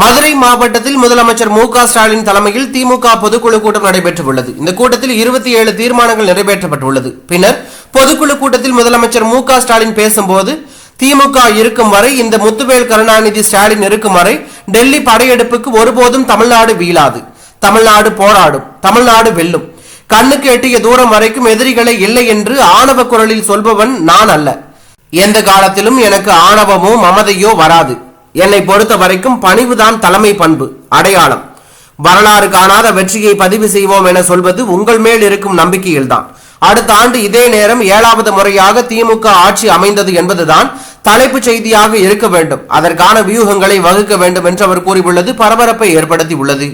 மதுரை மாவட்டத்தில் முதலமைச்சர் மு ஸ்டாலின் தலைமையில் திமுக பொதுக்குழு கூட்டம் நடைபெற்றுள்ளது. இந்த கூட்டத்தில் இருபத்தி ஏழு தீர்மானங்கள் நிறைவேற்றப்பட்டுள்ளது. பின்னர் பொதுக்குழு கூட்டத்தில் முதலமைச்சர் மு ஸ்டாலின் பேசும்போது திமுக இருக்கும் வரை இந்த முத்துவேல் கருணாநிதி ஸ்டாலின் இருக்கும் வரை டெல்லி படையெடுப்புக்கு ஒருபோதும் தமிழ்நாடு வீழாது. தமிழ்நாடு போராடும். தமிழ்நாடு வெல்லும். கண்ணுக்கு எட்டிய தூரம் வரைக்கும் எதிரிகளை இல்லை என்று ஆணவ குரலில் சொல்பவன் நான் அல்ல. எந்த காலத்திலும் எனக்கு ஆணவமோ மமதையோ வராது. என்னை பொறுத்த வரைக்கும் பணிவுதான் தலைமை பண்பு அடையாளம். வரலாறு காணாத வெற்றியை பதிவு செய்வோம் என சொல்வது உங்கள் மேல் இருக்கும் நம்பிக்கையில்தான். அடுத்த ஆண்டு இதே நேரம் ஏழாவது முறையாக திமுக ஆட்சி அமைந்தது என்பதுதான் தலைப்புச் செய்தியாக இருக்க வேண்டும். அதற்கான வியூகங்களை வகுக்க வேண்டும் என்று அவர் கூறியுள்ளது பரபரப்பை ஏற்படுத்தி உள்ளது